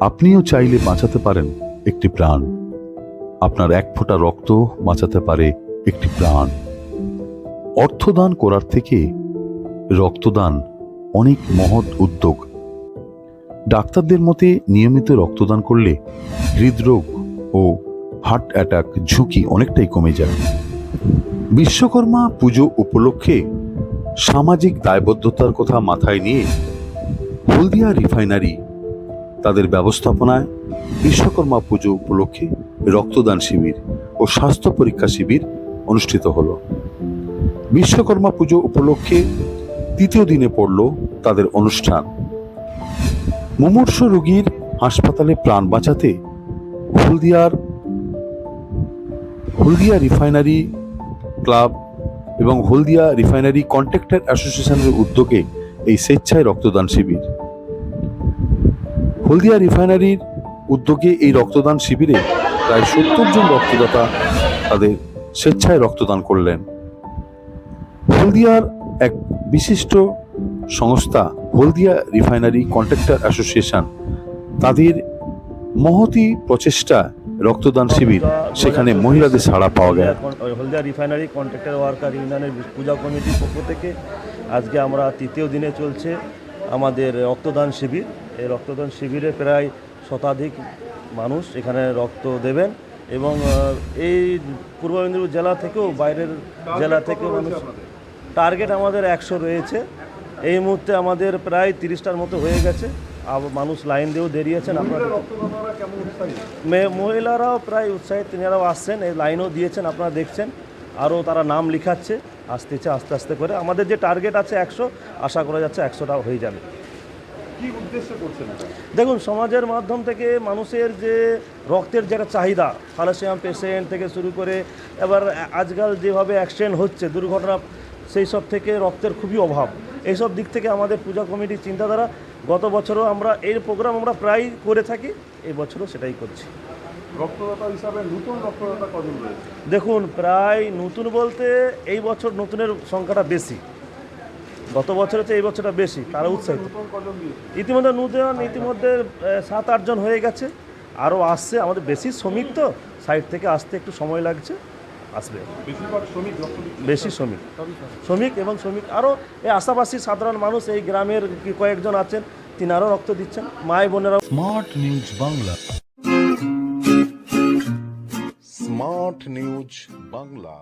আপনিও চাইলে বাঁচাতে পারেন একটি প্রাণ। আপনার এক ফোঁটা রক্ত বাঁচাতে পারে একটি প্রাণ। অর্থদান করার থেকে রক্তদান অনেক মহৎ উদ্যোগ। ডাক্তারদের মতে নিয়মিত রক্তদান করলে হৃদরোগ ও হার্ট অ্যাটাক ঝুঁকি অনেকটাই কমে যায়। বিশ্বকর্মা পুজো উপলক্ষে সামাজিক দায়বদ্ধতার কথা মাথায় নিয়ে হলদিয়া রিফাইনারি, তাদের ব্যবস্থাপনায় বিশ্বকর্মা পুজো উপলক্ষে রক্তদান শিবির ও স্বাস্থ্য পরীক্ষা শিবির অনুষ্ঠিত হলো। বিশ্বকর্মা পুজো উপলক্ষে তৃতীয় দিনে পড়ল তাদের অনুষ্ঠান। মুমূর্ষ রোগীর হাসপাতালে প্রাণ বাঁচাতে হলদিয়ার, হলদিয়া রিফাইনারি ক্লাব এবং হলদিয়া রিফাইনারি কন্ট্রাক্টর অ্যাসোসিয়েশনের উদ্যোগে এই স্বেচ্ছায় রক্তদান শিবির। হলদিয়া রিফাইনারির উদ্যোগে এই রক্তদান শিবিরে প্রায় সত্তর জন রক্তদাতা তাদের স্বেচ্ছায় রক্তদান করলেন। হলদিয়ার এক বিশিষ্ট সংস্থা, হলদিয়া রিফাইনারি কন্ট্রাক্টর অ্যাসোসিয়েশন, তাদের মহতি প্রচেষ্টা রক্তদান শিবির, সেখানে মহিলাদের সাড়া পাওয়া গেল। হলদিয়া রিফাইনারি কন্ট্রাক্টর ওয়ার্কার ইউনিয়নের পূজা কমিটির পক্ষ থেকে আজকে আমরা তৃতীয় দিনে চলছে আমাদের রক্তদান শিবির। এই রক্তদান শিবিরে প্রায় শতাধিক মানুষ এখানে রক্ত দেবেন এবং এই পূর্ব মেদিনীপুর জেলা থেকেও বাইরের জেলা থেকেও মানুষ টার্গেট আমাদের একশো রয়েছে। এই মুহূর্তে আমাদের প্রায় তিরিশটার মতো হয়ে গেছে। আবার মানুষ লাইন দিয়েও দাঁড়িয়েছেন আপনারা মে- মহিলারাও প্রায় উৎসাহিত। তিনারাও আসছেন এই লাইনও দিয়েছেন আপনারা দেখছেন। আরও তারা নাম লিখাচ্ছে। আসতেছে আস্তে আস্তে করে। আমাদের যে টার্গেট আছে একশো আশা করা যাচ্ছে একশোটা হয়ে যাবে। কি উদ্দেশ্যে করছেন দেখুন সমাজের মাধ্যম থেকে মানুষের যে রক্তের যে একটা চাহিদা থ্যালাসিয়াম পেশেন্ট থেকে শুরু করে এবার আজকাল যেভাবে অ্যাক্সিডেন্ট হচ্ছে দুর্ঘটনা সেই সব থেকে রক্তের খুবই অভাব। এইসব দিক থেকে আমাদের পূজা কমিটির চিন্তাধারা গত বছরও আমরা এই প্রোগ্রাম আমরা প্রায় করে থাকি এই বছরও সেটাই করছি। রক্তদাতা হিসাবে নতুন রক্তদাতা কজন রয়েছে? দেখুন প্রায় নতুন বলতে এই বছর নতুনের সংখ্যাটা বেশি। গত বছরের চেয়ে এই বছরটা বেশি তারা উৎসাহিত। ইতিমধ্যে নতুন ইতিমধ্যে সাত আটজন হয়ে গেছে। আরও আসছে আমাদের বেশি শ্রমিক তো সাইড থেকে আসতে একটু সময় লাগছে আসবে। বেশি শ্রমিক। শ্রমিক। এবং শ্রমিক। আরও এই আশাপাশি সাধারণ মানুষ এই গ্রামের কয়েকজন আছেন তিনারও রক্ত দিচ্ছেন। মায় বোনেরা Smart News Bangla Smart News Bangla